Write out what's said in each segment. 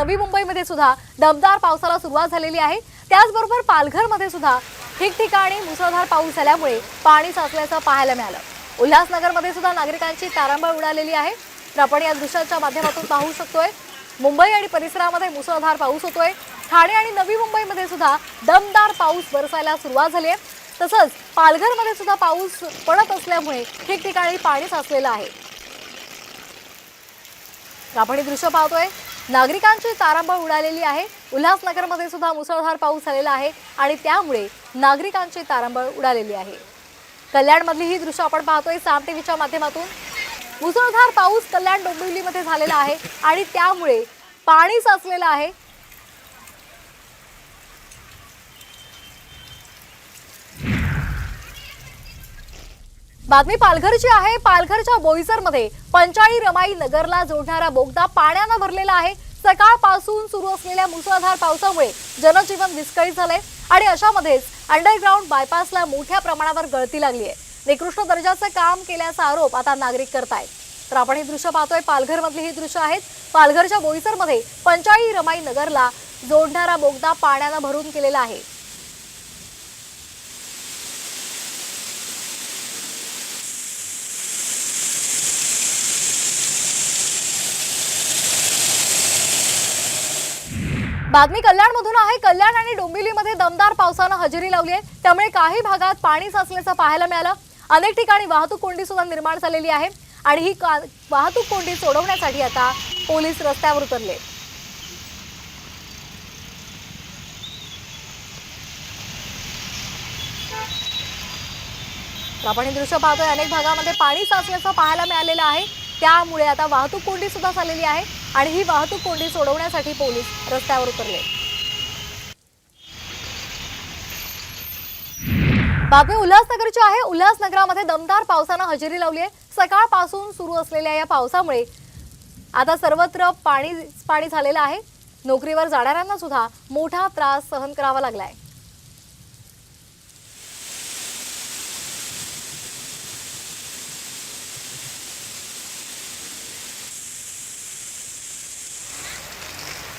नवी मुंबईमध्ये सुद्धा दमदार पावसाला सुरुवात झालेली आहे. त्याचबरोबर पालघरमध्ये सुद्धा ठिकठिकाणी मुसळधार पाऊस झाल्यामुळे पाणी साचल्याचं पाहायला मिळालं. उल्हासनगरमध्ये सुद्धा नागरिकांची तारांबळ उडालेली आहे. तर आपण या दृश्याच्या माध्यमातून पाहू शकतोय मुंबई आणि परिसरामध्ये मुसळधार पाऊस होतोय. ठाणे आणि नवी मुंबईमध्ये सुद्धा दमदार पाऊस बरसायला सुरुवात झाली आहे. तसंच पालघरमध्ये सुद्धा पाऊस पडत असल्यामुळे ठिकठिकाणी पाणी साचलेलं आहे. आपण हे दृश्य पाहतोय. नागरिकांची तारांबळ उडालेली आहे. उल्हासनगरमध्ये सुद्धा मुसळधार पाऊस झालेला आहे आणि त्यामुळे नागरिकांची तारांबळ उडालेली आहे. कल्याणमधली ही दृश्य आपण पाहतोय साम टीव्हीच्या माध्यमातून. मुसळधार पाऊस कल्याण डोंबिवलीमध्ये झालेला आहे आणि त्यामुळे पाणी साचलेलं आहे. बातमी पालघरची आहे. पालघरच्या बोईसरमध्ये पंचाळी रमाई नगरला जोडणारा बोगदा पाण्यानं भरलेला आहे. सकाळपासून सुरू असलेल्या मुसळधार पावसामुळे जनजीवन विस्कळीत झालंय आणि अशामध्येच अंडरग्राऊंड बायपासला मोठ्या प्रमाणावर गळती लागली आहे. निकृष्ट दर्जाचं काम केल्याचा आरोप आता नागरिक करतायत. तर आपण हे दृश्य पाहतोय. पालघरमधली ही दृश्य आहेत. पालघरच्या बोईसरमध्ये पंचाळी रमाई नगरला जोडणारा बोगदा पाण्यानं भरून केलेला आहे. बातमी कल्याणमधून आहे. कल्याण आणि डोंबिवलीमध्ये दमदार पावसानं हजेरी लावली आहे. त्यामुळे काही भागात पाणी साचल्याचं पाहायला मिळालं. अनेक ठिकाणी वाहतूक कोंडी सुद्धा निर्माण झालेली आहे. आणि ही का- वाहतूक कोंडी सोडवण्यासाठी आता पोलीस रस्त्यावर उतरले. आपण हे दृश्य पाहतोय. अनेक भागामध्ये पाणी साचल्याचं पाहायला मिळालेलं आहे. त्यामुळे आता वाहतूक कोंडी सुद्धा झालेली आहे. आणि ही वाहतूक कोंडी सोडवण्यासाठी पोलीस रस्त्यावर उतरले. बातमी उल्हासनगरची आहे. उल्हासनगरामध्ये दमदार पावसानं हजेरी लावली आहे सकाळपासून सुरू असलेल्या या पावसामुळे आता सर्वत्र पाणी पाणी झालेलं आहे. नोकरीवर जाणाऱ्यांना सुद्धा मोठा त्रास सहन करावा लागलाय.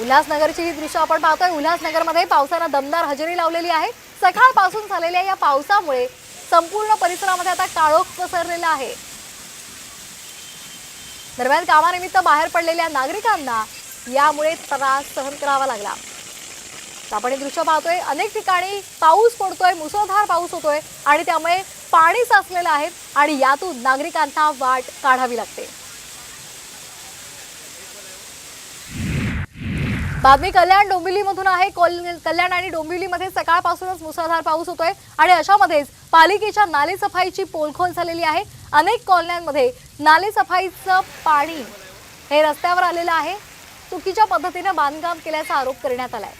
उल्हासनगरची ही दृश्य आपण पाहतोय. उल्हासनगरमध्ये पावसानं दमदार हजेरी लावलेली आहे. सकाळपासून झालेल्या या पावसामुळे संपूर्ण परिसरामध्ये आता काळोख पसरलेला आहे. दरम्यान कामानिमित्त बाहेर पडलेल्या नागरिकांना यामुळे त्रास सहन करावा लागला. तर आपण हे दृश्य पाहतोय. अनेक ठिकाणी पाऊस पडतोय मुसळधार पाऊस होतोय आणि त्यामुळे पाणी साचलेलं आहे आणि यातून नागरिकांना वाट काढावी लागते. बातमी कल्याण डोंबिवलीमधून आहे. कल्याण आणि डोंबिवलीमध्ये सकाळपासूनच मुसळधार पाऊस होतोय आणि अशामध्येच पालिकेच्या नालेसफाईची पोलखोल झालेली आहे. अनेक कॉलन्यांमध्ये नालेसफाईचं पाणी हे रस्त्यावर आलेलं आहे. चुकीच्या पद्धतीने बांधकाम केल्याचा आरोप करण्यात आलाय.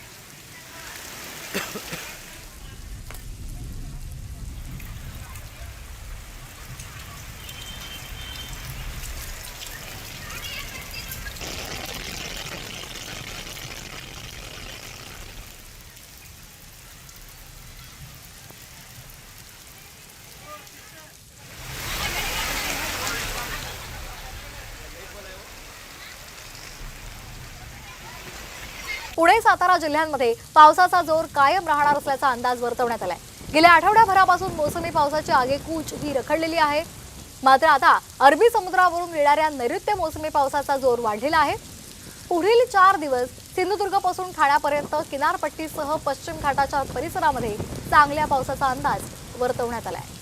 पुणे सातारा जिल्ह्यांमध्ये पावसाचा जोर कायम राहणार असल्याचा अंदाज वर्तवण्यात आलाय. गेल्या आठवड्याभरापासून मोसमी पावसाची आगेकूच ही रखडलेली आहे. मात्र आता अरबी समुद्रावरून येणाऱ्या नैऋत्य मोसमी पावसाचा जोर वाढलेला आहे. पुढील चार दिवस सिंधुदुर्गपासून ठाण्यापर्यंत किनारपट्टीसह पश्चिम घाटाच्या परिसरामध्ये चांगल्या पावसाचा अंदाज वर्तवण्यात आला आहे